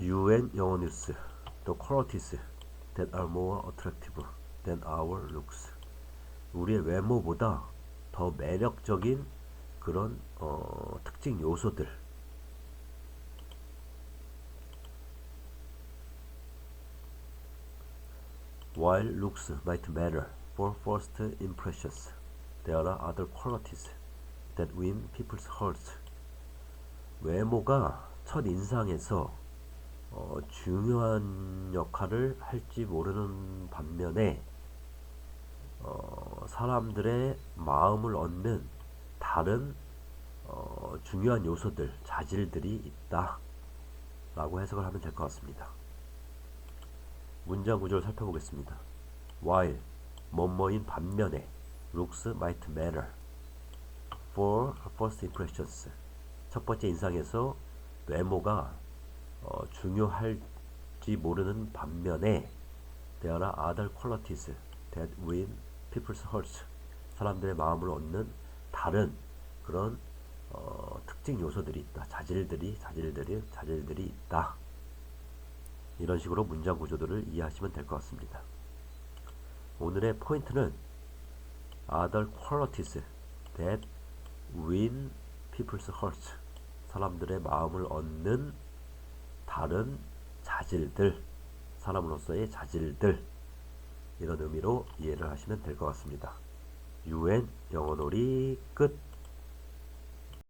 UN 영어 뉴스 The qualities that are more attractive than our looks 우리의 외모보다 더 매력적인 그런 어, 특징 요소들 While looks might matter for first impressions, there are other qualities that win people's hearts. 외모가 첫 인상에서 어, 중요한 역할을 할지 모르는 반면에 어, 사람들의 마음을 얻는 다른 어, 중요한 요소들, 자질들이 있다 라고 해석을 하면 될 것 같습니다. 문장 구조를 살펴보겠습니다. while 뭐뭐인 반면에 looks might matter for first impressions 첫 번째 인상에서 외모가 어, 중요할지 모르는 반면에 there are other qualities that win people's hearts 사람들의 마음을 얻는 다른 그런 어, 특징 요소들이 있다 자질들이 자질들이 자질들이 있다 이런 식으로 문장 구조들을 이해하시면 될 것 같습니다. 오늘의 포인트는 other qualities that win people's hearts 사람들의 마음을 얻는 다른 자질들 사람으로서의 자질들 이런 의미로 이해를 하시면 될 것 같습니다. UN 영어놀이 끝